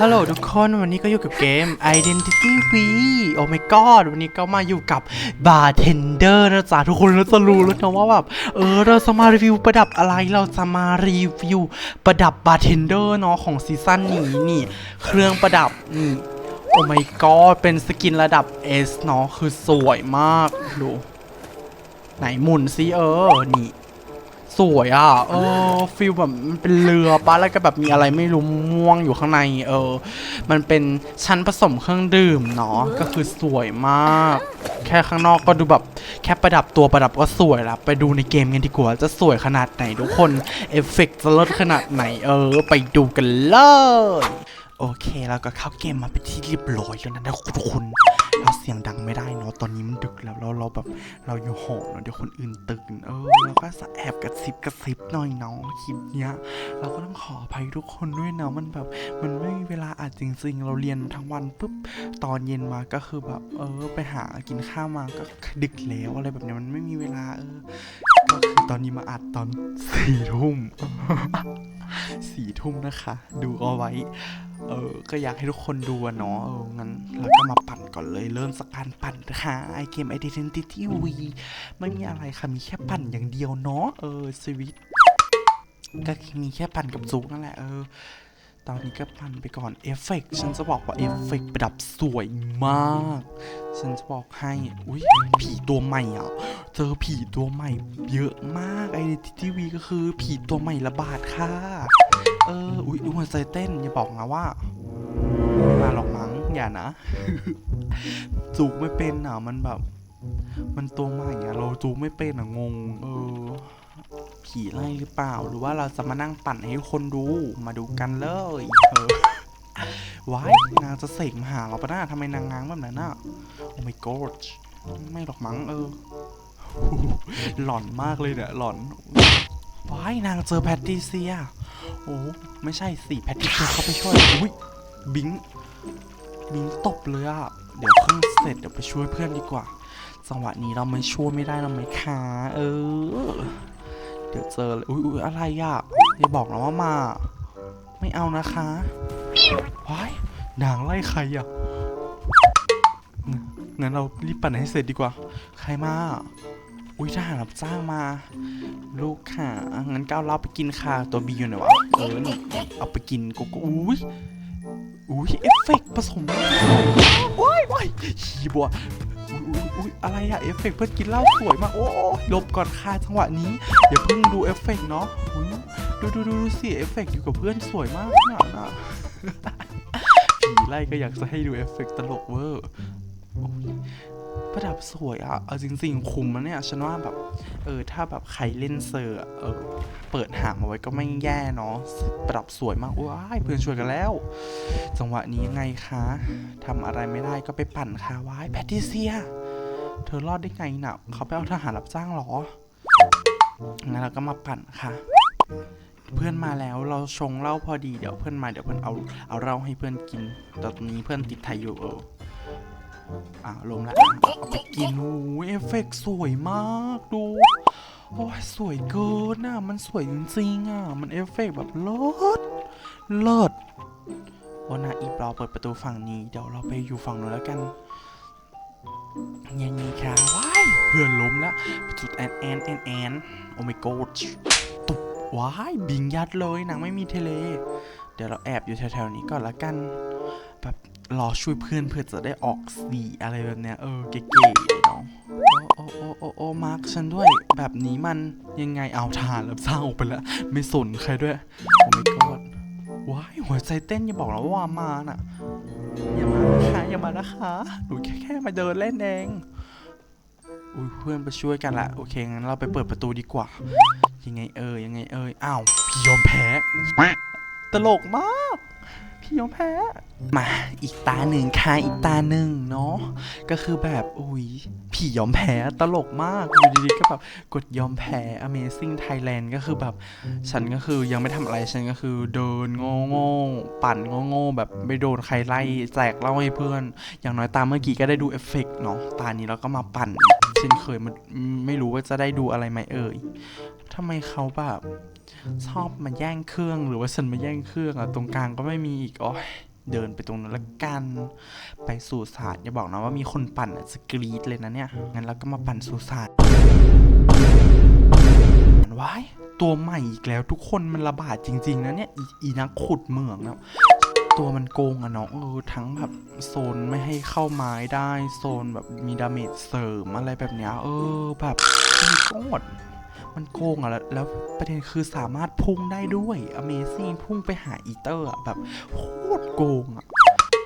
ฮัลโหลทุกคนวันนี้ก็อยู่กับเกม Identity V โอ้ my god วันนี้ก็มาอยู่กับ Bartender นะจ๊ะทุกคนแล้วจะรู้แล้วนะว่าแบบเออเราจะมารีวิวประดับอะไรเราจะมารีวิวประดับ Bartender เนาะของซีซั่นนี้นี่ เครื่องประดับนี่โอ้ my god เป็นสกินระดับ S เนาะคือสวยมากดูไหนหมุนซิเออนี่ สวยอะ เออฟิลแบบมันเป็นเรือปะแล้วก็แบบมีอะไรไม่รู้ม่วงอยู่ข้างใน เออ มันเป็นชั้นผสมเครื่องดื่มเนาะก็คือสวยมาก แค่ข้างนอกก็ดูแบบแค่ประดับตัวประดับก็สวยละไปดูในเกมกันดีกว่าจะสวยขนาดไหนทุกคนเอฟเฟกต์จะลิศขนาดไหน เออ ไปดูกันเลยโอเค แล้วก็เข้าเกมมาเป็นที่เรียบร้อยแล้วนะทุกคน เราเสียงดังไม่ได้เนาะตอนนี้มันดึกแล้วเราเราแบบเราอยู่หอเนาะเดี๋ยวคนอื่นตื่นเออเราก็แอบกระซิบกระซิบหน่อยเนาะคลิปเนี้ย เราก็ต้องขออภัยทุกคนด้วยเนาะมันแบบมันไม่มีเวลาอัดจริงๆ เราเรียนทั้งวันปุ๊บตอนเย็นมาก็คือแบบเออไปหากินข้าวมาก็ดึกแล้วอะไรแบบเนี้ยมันไม่มีเวลาเออก็คือ ตอนนี้มาอัดตอนสี่ทุ่มสี่ทุ่มนะคะ ดูเอาไว้ เออ ก็อยากให้ทุกคนดูเนาะเอองั้นเราก็มาปั่นก่อนเลย เริ่มสักการปั่นนะคะไอเกม Identity V ไม่มีอะไรค่ะ มีแค่ปั่นอย่างเดียวเนาะเออสวิตก็มีแค่ปั่นกับซูกนั่นแหละเออ ตอนนี้ก็ปั่นไปก่อนเอฟเฟกต์ฉันจะบอกว่าเอฟเฟกต์ประดับสวยมาก ฉันจะบอกให้ อุ้ยผีตัวใหม่อะ เจอผีตัวใหม่เยอะมากไอทีวีก็คือ ผีตัวใหม่ระบาดค่ะ เออ อุ้ยดูหัวใจเต้นอย่าบอกนะว่าไม่มาหรอกมั้งอย่านะจูกไม่เป็นอะมันแบบ มันตัวใหม่อะเราจูกไม่เป็นอะงง เออ ผีไล่หรือเปล่า หรือว่าเราจะมานั่งปั่นให้คนดูมาดูกันเลยเออว้ายนางจะเสกมาหาเราปะน่าทำไมนางง้างแบบนั้นน่ะโอ้ my god ไม่หรอกมั้งเออ หลอนมากเลยเนี่ยหลอนว้ายนางเจอแพตติเซีย โอ้ไม่ใช่สิแพทริเซียเขาไปช่วยอุ้ยบิงบิงตบเลยอะเดี๋ยวเครื่งเสร็จเดี๋ยวไปช่วยเพื่อนดีกว่าจังหวะนี้เราไม่ช่วยไม่ได้เราไหมคะเออ เดี๋ยวเจอเลยอุ้ยอุ๊ยอะไรอะอย่าบอกนะว่ามา ไม่เอานะคะว้ายนางไล่ใครอะงั้นเรารีบปั่นให้เสร็จดีกว่า ใครมา อุ้ยทหารรับจ้างมา ลูกค่ะ งั้นก้าวเราไปกินค่ะ ตัวบีอยู่ไหนวะ เออนี่เอาไปกินกูก็อุ้ยอุ้ยเอฟเฟกผสมว้ายว้ายฮีบัว อุ้ยอะไรอะเอฟเฟกต์เพื่อนกินเหล้าสวยมากโอ้หลบก่อนค่ะจังหวะนี้อย่าเพิ่งดูเอฟเฟกต์เนาะดูดูดูดูสิเอฟเฟกต์อยู่กับเพื่อนสวยมากน่ะน่ะผีไล่ก็อยากจะให้ดูเอฟเฟกต์ตลกเวอร์ ประดับสวยอะเอาจริงๆ คุ้มนะเนี่ย ฉันว่าแบบ เออ ถ้าแบบใครเล่นเซอร์อะเออ เปิดหางเอาไว้ก็ไม่แย่เนาะ ประดับสวยมาก ว้าย เพื่อนช่วยกันแล้ว จังหวะนี้ยังไงคะทำอะไรไม่ได้ก็ไปปั่นค่ะว้ายแพทริเซีย เธอรอดได้ไงน่ะเขาไปเอาทหารรับจ้างเหรอ งั้นเราก็มาปั่นค่ะเพื่อนมาแล้วเราชงเหล้าพอดีเดี๋ยวเพื่อนมาเดี๋ยวเพื่อนเอาเอาเหล้าให้เพื่อนกินแต่ตอนนี้เพื่อนติดไทยอยู่เออ อ่าลงแล้วเอาไปกินโอ้ยเอฟเฟกต์สวยมากดู โอ้ยสวยเกินอะ มันสวยจริงๆอะ มันเอฟเฟกต์แบบเลิศเลิศโอนาอีปรอเปิดประตูฝั่งนี้ เดี๋ยวเราไปอยู่ฝั่งนู้นแล้วกัน ยังไงคะว้ายเพื่อนล้มแล้วจุดแอนแอนแอนแอนโอ้ my god ตุบว้ายบิงยัดเลยนางไม่มีเทเล เดี๋ยวเราแอบอยู่แถวๆนี้ก่อนละกันแบบ รอช่วยเพื่อนเพื่อจะได้ออกสีอะไรแบบเนี้ยเออเก๋ๆเนาะโอ้โอ้โอ้โอ้มาร์คฉันด้วยแบบนี้มันยังไงเอาทานแล้วเศร้าไปแล้วไม่สนใครด้วยโอ้ my god ว้ายหัวใจเต้นอย่าบอกนะว่ามาน่ะอย่ามานะคะอย่ามานะคะหนูแค่แค่มาเดินเล่นเองอุ้ยเพื่อนไปช่วยกันละโอเคงั้นเราไปเปิดประตูดีกว่า ยังไงเอ่ยยังไงเอ่ยอ้าวพี่ยอมแพ้ตลกมาก พี่ยอมแพ้มาอีกตาหนึ่งค่ะอีกตาหนึ่งเนาะก็คือแบบอุ้ยผียอมแพ้ตลกมากอยู่ดีๆก็แบบกดยอมแพ้ Amazing Thailand ก็คือแบบ ฉันก็คือยังไม่ทำอะไรฉันก็คือเดินโง่ๆปั่นโง่ๆแบบไม่โดนใครไล่แจกเหล่าให้เพื่อน อย่างน้อยตามเมื่อกี้ก็ได้ดูเอฟเฟกต์เนาะตานี้เราก็มาปั่นเช่นเคยมันไม่รู้ว่าจะได้ดูอะไรไหมเอ่ย ทำไมเขาแบบชอบมาแย่งเครื่องหรือว่าฉันมาแย่งเครื่องอะตรงกลางก็ไม่มีอีกโอ้ยเดินไปตรงนั้นละกัน ไปสู่ศาสตร์อย่าบอกนะว่ามีคนปั่นอะจะกรีดเลยนะเนี่ย งั้นเราก็มาปั่นสู่ศาสตร์ว้ายตัวใหม่อีกแล้วทุกคนมันระบาดจริง ๆ นะเนี่ยอีอีนักขุดเหมืองนะตัวมันโกงอะเนาะเออทั้งแบบโซนไม่ให้เข้าไม้ได้ โซนแบบมีดาเมจเสริมอะไรแบบเนี้ยเออแบบมันโกง มันโกงอะแล้วประเด็นคือสามารถพุ่งได้ด้วย Amazing พุ่งไปหาอีเตอร์อะแบบโคตรโกงอะ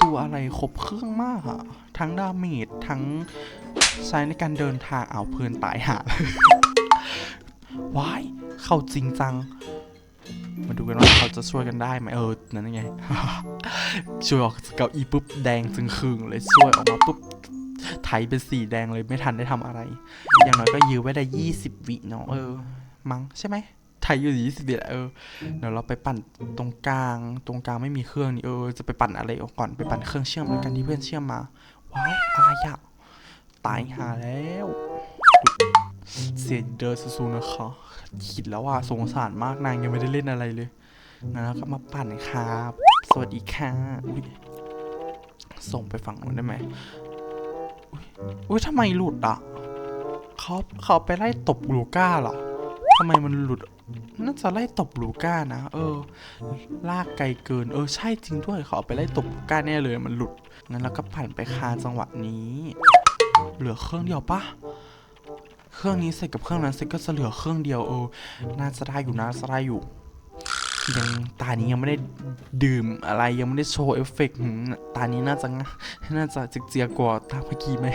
ตัวอะไรครบเครื่องมากอะทั้งดาเมจทั้งใช้ในการเดินทางเอาเพื่อนตายหาว้ายเข้าจริงจัง มาดูกันว่าเขาจะช่วยกันได้ไหมเออ นั่นไงช่วยออกเก้าอี้ปุ๊บแดงจึงคืงเลยช่วยออกมาปุ๊บ ไถเป็นสีแดงเลยไม่ทันได้ทำอะไร อย่างน้อยก็ยื้อไว้ได้20วิเนาะเออ มั้งใช่ไหมไทยอยู่ยี่สิบวิเออเดี๋ยวเราไปปั่นตรงกลาง ตรงกลางไม่มีเครื่องนี่เออจะไปปั่นอะไรออกก่อนไปปั่นเครื่องเชื่อมแล้วกันที่เพื่อนเชื่อมมาว้ายอะไรอะตายหาแล้วเสียเดินสูๆนะคะคิดแล้วว่าสงสารมากนางยังไม่ได้เล่นอะไรเลยงั้นเราก็มาปั่นครับ สวัสดีค่ะอุ๊ยส่งไปฝั่งนู้นได้ไหม อุ้ยทำไมหลุดอะเขาเขาไปไล่ตบลูก้าเหรอทำไมมันหลุดน่าจะไล่ตบลูก้านะ เออ ลากไกลเกิน เออ ใช่จริงด้วยเขาไปไล่ตบลูก้าแน่เลย มันหลุด งั้นเราก็ปั่นไปคาจังหวะนี้ เหลือเครื่องเดียวปะเครื่องนี้เสร็จกับเครื่องนั้นเสร็จก็จะเหลือเครื่องเดียวเออ น่าจะได้อยู่นะน่าจะได้อยู่ ยังตานี้ยังไม่ได้ดื่มอะไรยังไม่ได้โชว์เอฟเฟกต์ตานี้น่าจะง่ะน่าจะเจียกว่าตาเมื่อกี้ไหม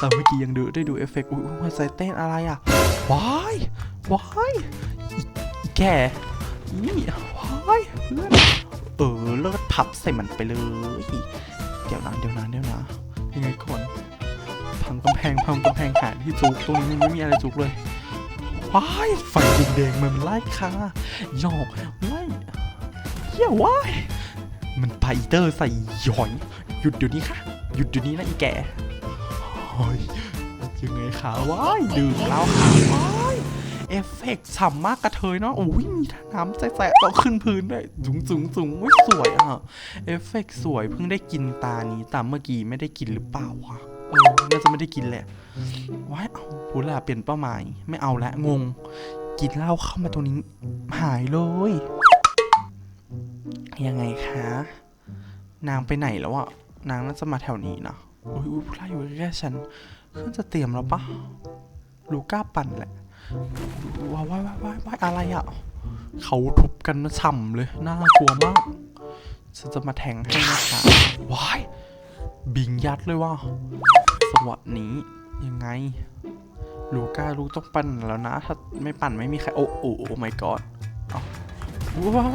ตาเมื่อกี้ยังดูได้ดูเอฟเฟกต์อุ้ยหัวใจเต้นอะไรอะว้ายว้ายแกนี่ว้ายเพื่อนเออเลิศพับใส่มันไปเลย เดี๋ยวนะเดี๋ยวนะเดี๋ยวนะยังไงก่อนพังกำแพงพังกำแพงหาที่จุกตรงนี้ไม่มีอะไรจุกเลยว้ายไฟแดงๆมันไล่ค่ะหยอก ฮียว้ายมันไพเตอร์ใส่หย่อย หยุดเดี๋ยวนี้ค่ะ หยุดเดี๋ยวนี้นะอีแกเฮ้ยยังไงคะว้ายดื่มแล้วค่ะว้ายเอฟเฟกต์ฉ่ำมากกระเทยเนาะโอ้ยมีท่าน้ำแสะๆต้อขึ้นพื้นด้วยจุ๋งจุ๋งจุ๋งไม่สวยอะเอฟเฟกต์สวยเพิ่งได้กินตานี้ตามเมื่อกี้ไม่ได้กินหรือเปล่าวะเออน่าจะไม่ได้กินแหละว้ายเอาพูดละเปลี่ยนเป้าหมาย ไม่เอาละงง กินเหล้าเข้ามาตรงนี้หายเลย ยังไงคะ นางไปไหนแล้วอะนางน่าจะมาแถวนี้นะอุ้ยอุ้ยพูดละอยู่ใกล้ๆฉันเครื่องจะเตรียมแล้วปะลูก้าปั่นแหละว้ายว้ายว้ายว้ายว้ายอะไรอะเขาทุบกันมาฉ่ำเลยน่ากลัวมากฉันจะมาแทงให้นะคะว้ายบิงยัดเลยว่าสวัสดนี้ยังไง ลูก้าลูกต้องปั่นแล้วนะ ถ้าไม่ปั่นไม่มีใคร โอ้โอ้โอ้ my god เอาว้า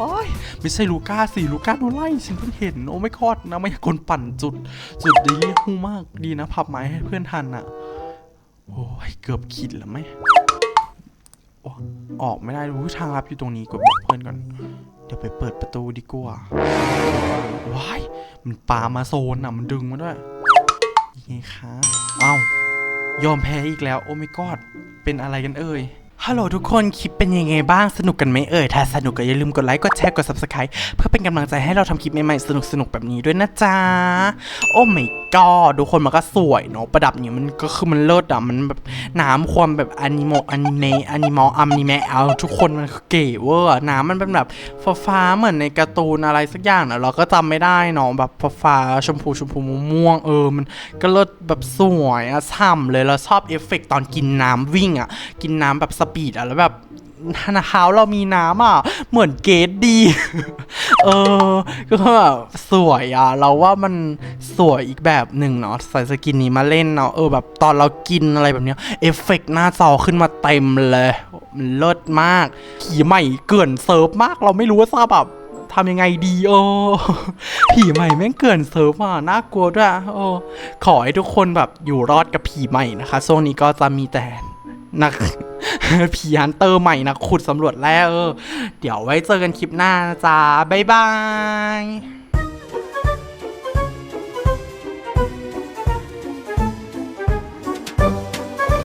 ว้ายไม่ใช่ลูก้าสิลูก้าโดนไล่ฉันเพิ่งเห็นโอ้ไม่กอดนะไม่คนปั่นจุด จุดดีฮู้มากดีนะพับไม้ให้เพื่อนทันอะโอ้ยเกือบขิดแล้วไหมอออกไม่ได้รู้ทางลับอยู่ตรงนี้กดบอกเพื่อนก่อน เดี๋ยวไปเปิดประตูดีกว่าว้ายมันปามาโซนอะมันดึงมาด้วยยังไงคะเอ้ายอมแพ้อีกแล้ว โอ้ไม่กอดเป็นอะไรกันเอ่ย ฮัลโหลทุกคนคลิปเป็นยังไงบ้างสนุกกันไหมเอ่ยถ้าสนุกก็อย่าลืมกดไลค์กดแชร์กด subscribe เพื่อเป็นกำลังใจให้เราทำคลิปใหม่ๆสนุกๆแบบนี้ด้วยนะจ๊ะ โอ้ไกอดทุกคนมันก็สวยเนาะประดับเนี่ยมันก็คือมันเลิศอะมันแบบน้ำความแบบอนิโมอนิเมะอนิมออมนิเมะเอาทุกคนมันเก๋เวอร์น้ำมันเป็นแบบฟ้าๆเหมือนในการ์ตูนอะไรสักอย่างนะเราก็จำไม่ได้เนาะแบบฟ้าๆชมพูชมพูม่วงเออมันก็เลิศแบบสวยอะฉ่ำเลยแล้วชอบเอฟเฟกต์ตอนกินน้ำวิ่งอะกินน้ำแบบสปีดอะแล้วแบบ เท้าเรามีน้ำอะ เหมือนเกตดี เออ ก็แบบสวยอะ เราว่ามันสวยอีกแบบหนึ่งเนาะใส่สกินนี้มาเล่นเนาะ เออแบบตอนเรากินอะไรแบบเนี้ย เอฟเฟกต์หน้าจอขึ้นมาเต็มเลยมันเลิศมาก ขี่ใหม่เกลื่อนเซิร์ฟมาก เราไม่รู้ว่าจะแบบทำยังไงดีเอผีใหม่แม่งเกลื่อนเซิร์ฟอะน่ากลัวด้วยเออขอให้ทุกคนแบบอยู่รอดกับผีใหม่นะคะช่วงนี้ก็จะมีแต่นัก ผีฮันเตอร์ใหม่นะขุดสำรวจแล้วเออ เดี๋ยวไว้เจอกันคลิปหน้านะจ๊ะบ๊ายบาย